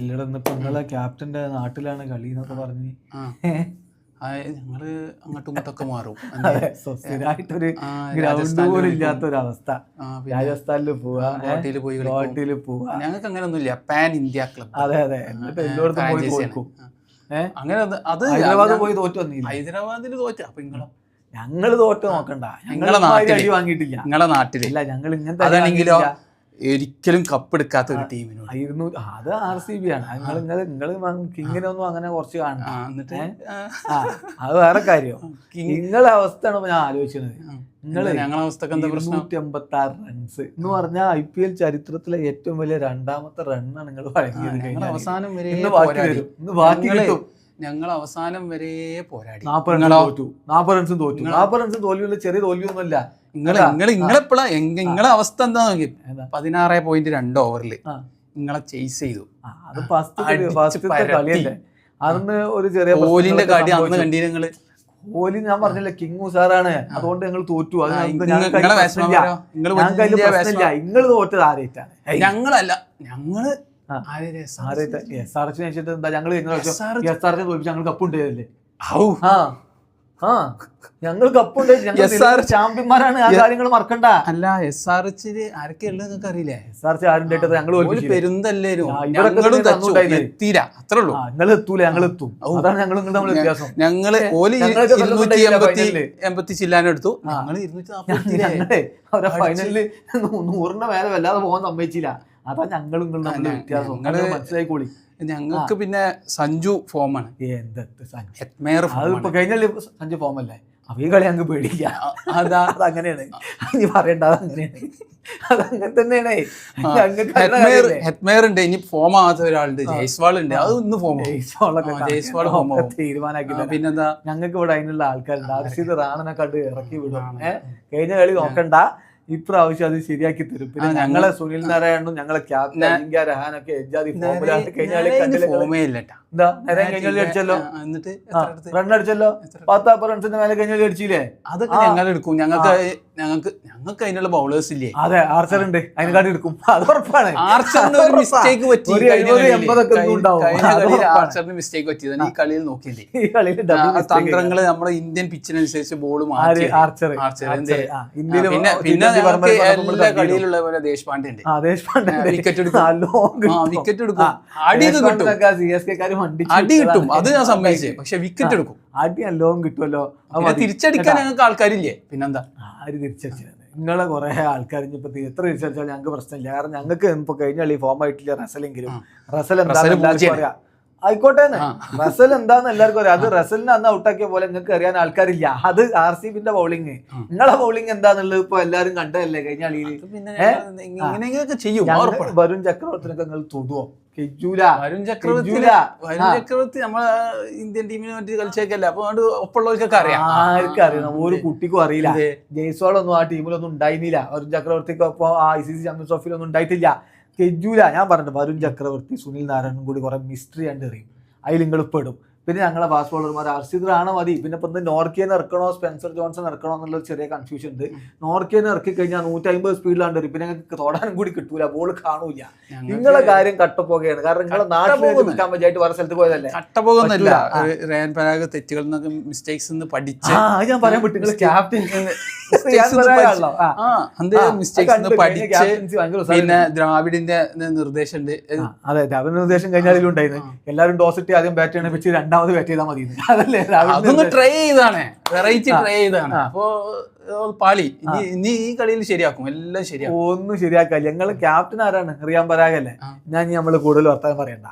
എല്ലടാ ഇന്നിപ്പോ നിങ്ങളെ ക്യാപ്റ്റന്റെ നാട്ടിലാണ് കളി എന്നൊക്കെ പറഞ്ഞ്. ഞങ്ങൾ അങ്ങോട്ടും ഇങ്ങോട്ടൊക്കെ മാറും. സ്ഥിരമായിട്ടൊരു ഗ്രൗണ്ട് പോലും ഇല്ലാത്ത ഒരവസ്ഥ രാജസ്ഥാനിൽ പോവാ ഗോഹട്ടിയിൽ പോയി കളിക്കും. ഗോഹട്ടിയിൽ പോവാ. ഞങ്ങൾക്ക് അങ്ങനെ ഒന്നുമില്ല പാൻ ഇന്ത്യ ക്ലബ്. അതെ അതെ. എന്നിട്ട് എല്ലായിടത്തും പോയി തോൽക്കും. അങ്ങനെ അത് ഹൈദരാബാദ് പോയി തോറ്റു വന്നില്ല. ഹൈദരാബാദിൽ തോറ്റ. അപ്പൊ നിങ്ങളെ ഞങ്ങൾ തോറ്റ് നോക്കണ്ട. ഞങ്ങളെ നാട്ടിൽ അടി വാങ്ങിയിട്ടില്ല. ഞങ്ങളെ നാട്ടിൽ. ഇല്ല ഞങ്ങൾ ഇങ്ങനത്തെ അതാണെങ്കിലോ. ഒരിക്കലും കപ്പെടുക്കാത്ത ഒരു ടീമിനോട്. ആയിരുന്നു അത് ആർ സി ബി ആണ്. നിങ്ങൾ നിങ്ങൾ നിങ്ങൾ കിങ്ങിനെ ഒന്നും അങ്ങനെ കുറച്ച് കാണണം എന്നിട്ട്? അത് വേറെ കാര്യം. നിങ്ങൾ നിങ്ങളെ അവസ്ഥയാണ് ഞാൻ ആലോചിക്കുന്നത് എൺപത്തി ആറ് റൺസ് എന്ന് പറഞ്ഞാൽ ഐ പി എൽ ചരിത്രത്തിലെ ഏറ്റവും വലിയ രണ്ടാമത്തെ റണ്ണാണ് നിങ്ങൾ വഴങ്ങിയത് അവസാനം വരെ ഇന്ന് ബാക്കി കിട്ടും. ഞങ്ങൾ അവസാനം വരെ പോരാടി. നാപ്പത് റൺസ് തോറ്റു. നാപ്പത് റൺസും തോറ്റു. നാപ്പത് റൺസും തോൽവിയുള്ള ചെറിയ തോൽവിയൊന്നുമില്ല. നിങ്ങളെപ്പോഴാ നിങ്ങളെ അവസ്ഥ എന്താ നോക്കി? പതിനാറ് പോയിന്റ് രണ്ട് ഓവറിൽ. നിങ്ങളെ ചേസ് ചെയ്തു. അന്ന് ഒരു ചെറിയ കോഹ്ലിന്റെ പ്രശ്നങ്ങളൊക്കെ കാടി അന്ന് സംഭവിച്ചു. കണ്ടീ നിങ്ങൾ? കോഹ്ലി ഞാൻ പറഞ്ഞില്ല കിങ് ഉസാറാണ്. അതുകൊണ്ട് ഞങ്ങൾ തോറ്റു. നിങ്ങൾ തോറ്റത് ആരേറ്റാണ്? ഞങ്ങളല്ല. ഞങ്ങൾ ഞങ്ങൾ കഴിഞ്ഞ ആ ഞങ്ങൾ കപ്പുണ്ട് ഞങ്ങൾ ചാമ്പ്യന്മാരാണ് ആ കാര്യങ്ങൾ മറക്കണ്ട. അല്ല എസ് ആർ എച്ചിൽ ആരൊക്കെയുള്ളത് നിങ്ങൾക്ക് അറിയില്ലേ? എസ് ആർ എച്ച് ആരുണ്ടായിട്ട് ഞങ്ങൾ? പെരുന്തല്ലേരും എത്തിയില്ല. അത്രേ ഉള്ളൂ. ആ നിങ്ങൾ എത്തൂല ഞങ്ങൾ എത്തും. അതാണ് ഞങ്ങൾ തമ്മിൽ വ്യത്യാസം. ഞങ്ങൾ ഓൽ ഇരുന്നൂറ്റി എൺപത്തി. എൺപത്തി ഇരുന്നൂറ്റി നാൽപ്പത്തി അവരെ. ഫൈനലിൽ നൂറിന്റെ മേലെ വല്ലാതെ പോകാൻ സമ്മതിച്ചില്ല. അതാ ഞങ്ങളും വ്യത്യാസം. മനസ്സിലായിക്കോളി ഞങ്ങൾക്ക് പിന്നെ സഞ്ജു ഫോമാണ് കഴിഞ്ഞ സഞ്ജു ഫോമല്ലേ അല്ലേ? ഈ കളി അങ്ങ് പേടിയില്ല അതാ. അതങ്ങനെയാണ്. നീ പറയണ്ട അതങ്ങനെയാണ്. അതങ്ങനെ തന്നെയാണ്. ഉണ്ട്. ഇനി ഫോം ആവാത്ത ഒരാളുണ്ട്. ജയ്സ്വാൾ ഉണ്ട്. അത് ഇന്ന് ഫോം ജയ്സ്വാൾ തരാം. പിന്നെന്താ? ഞങ്ങൾക്ക് ഇവിടെ അതിനുള്ള ആൾക്കാരുണ്ട്. അർഷിത് റാണനെ കണ്ട് ഇറക്കി വിടുന്നു കഴിഞ്ഞ കളി നോക്കണ്ട. ഇപ്രാവശ്യം അത് ശരിയാക്കി തരും. പിന്നെ ഞങ്ങളെ സുനിൽ നാരായണനും ഞങ്ങളെ ക്യാപ്റ്റൻ ഇന്ത്യ രഹാനൊക്കെ എജാതി അടിച്ചല്ലോ? എന്നിട്ട്? റൺ അടിച്ചല്ലോ? പത്താപ്പ് റൺസിന്റെ മേലെ കഴിഞ്ഞാൽ അടിച്ചില്ലേ? അതൊക്കെ ഞങ്ങൾ എടുക്കും. ഞങ്ങൾക്ക് ഞങ്ങൾക്ക് ഞങ്ങൾക്ക് അതിനുള്ള ബൗളേഴ്സ് ഇല്ലേ? അതെ ആർച്ചർ ഉണ്ട്. അതിനെക്കാട്ടി എടുക്കും. അത് ഉറപ്പാണ്. ആർച്ചറിന് ഒരു മിസ്റ്റേക്ക് പറ്റി. ആർച്ചറിന് മിസ്റ്റേക്ക് പറ്റിയതാണ്. ഈ കളിയിൽ നോക്കിയില്ലേ? ഈ കളിയിൽ തന്ത്രങ്ങൾ നമ്മുടെ ഇന്ത്യൻ പിച്ചിനനുസരിച്ച് ബോൾ? മാറ്റി. ആർച്ചർ. പിന്നെ പിന്നെ എല്ലാ കളിയിലുള്ള പോലെ ദേശ്പാണ്ഡെ ഉണ്ട്. വിക്കറ്റ് എടുക്കും. വിക്കറ്റ് എടുക്കും. അടി കിട്ടും. അടി കിട്ടും. അത് ഞാൻ സമ്മതിച്ചേ. പക്ഷെ വിക്കറ്റ് എടുക്കും. അടി അല്ലോ കിട്ടുമല്ലോ. തിരിച്ചടിക്കാൻ ഞങ്ങൾക്ക് ആൾക്കാരില്ലേ? പിന്നെന്താ? ആര് തിരിച്ചടിച്ചത് നിങ്ങളെ കുറെ ആൾക്കാർ ഇപ്പൊ എത്ര റിസർച്ച് ഞങ്ങൾക്ക് പ്രശ്നമില്ല. കാരണം ഞങ്ങൾക്ക് ഇപ്പൊ കഴിഞ്ഞ ഈ ഫോം ആയിട്ടില്ല റസലെങ്കിലും. റസൽ എന്താ. അറിയാം. ആയിക്കോട്ടെ. റസൽ എന്താന്ന് എല്ലാവർക്കും അറിയാം. അത് റസലിനെ അന്ന് ഔട്ടാക്കിയ പോലെ നിങ്ങൾക്ക് അറിയാൻ ആൾക്കാരില്ല. അത് ആർ സി ബിന്റെ ബൗളിങ്. നിങ്ങളെ ബൗളിങ് എന്താന്നുള്ളത് ഇപ്പൊ എല്ലാരും കണ്ടതല്ലേ കഴിഞ്ഞ കളിയിൽ? ചെയ്യും വരുൺ ചക്രവർത്തിനൊക്കെ നിങ്ങൾ തൊടുവോ? വരുൺ ചക്രവർത്തി വരുൺ ചക്രവർത്തി നമ്മളെ ഇന്ത്യൻ ടീമിനെ വേണ്ടി കളിച്ചേക്കല്ലേ? അപ്പൊ അതുകൊണ്ട് ഒപ്പമുള്ളവർക്കൊക്കെ അറിയാം. ആർക്കും അറിയണം ഒരു കുട്ടിക്കും അറിയില്ല. ജയ്സ്വാൾ ഒന്നും ആ ടീമിലൊന്നും ഉണ്ടായിരുന്നില്ല. വരുൺ ചക്രവർത്തിക്ക് ഒപ്പം ആ ഐ സി സി ചാമ്പ്യൻസ് ട്രോഫിയിലൊന്നും ഉണ്ടായിട്ടില്ല. കെജൂല. ഞാൻ പറഞ്ഞിട്ട് വരുൺ ചക്രവർത്തി സുനിൽ നാരായണനും കൂടി കുറെ മിസ്റ്ററി ആൻഡ് എറിയും. അതിൽ നിങ്ങൾ പെടും. പിന്നെ ഞങ്ങളെ ഫാസ്റ്റ് ബോളർമാർ അർഷിദ്രാണ് മതി. പിന്നെ ഇപ്പം നോർക്കിയനെ ഇറക്കണോ സ്പെൻസർ ജോൺസൺ ഇറക്കണോ എന്നുള്ള ചെറിയ കൺഫ്യൂഷൻ ഉണ്ട്. നോർക്കിയനെ ഇറക്കി കഴിഞ്ഞാൽ നൂറ്റി അമ്പത് സ്പീഡിലാണ്ട് വരും പിന്നെ ഞങ്ങൾക്ക് തോടാനും കൂടി കിട്ടൂല ബോൾ കാണൂല നിങ്ങളെ കാര്യം കട്ടപ്പോകയാണ് കാരണം നിങ്ങളെ നാട്ടിൽ. നിൽക്കാൻ പറ്റായിട്ട് വേറെ സ്ഥലത്ത് പോയതല്ലേ? കട്ടപ്പോകുന്നില്ല തെറ്റുകളിൽ നിന്നൊക്കെ മിസ്റ്റേക്സ് പഠിച്ചു ഞാൻ പറയാൻ പറ്റും. ക്യാപ്റ്റൻ പിന്നെ ദ്രാവിഡിന്റെ നിർദ്ദേശം ഉണ്ട് അതെ രാവിലെ നിർദ്ദേശം കഴിഞ്ഞാൽ ഉണ്ടായിരുന്നു. എല്ലാവരും ഇട്ട് ആദ്യം ബാറ്റ് ചെയ്യണ വെച്ച് രണ്ടാമത് ബാറ്റ് ചെയ്താൽ മതി. അതല്ലേ അതൊന്ന് ട്രൈ ചെയ്താണ്. വെറൈറ്റി ട്രൈ ചെയ്താണ്. അപ്പോ പാളി. ഇനി ഈ കളിയിൽ ശരിയാക്കും. എല്ലാം ശരിയാക്കും. ഒന്നും ശരിയാക്കാല്ല ഞങ്ങൾ ക്യാപ്റ്റൻ ആരാണ്? അറിയാൻ പരാഗല്ലേ? ഞാൻ നമ്മൾ നമ്മൾ കൂടുതൽ വർത്താനം പറയണ്ട.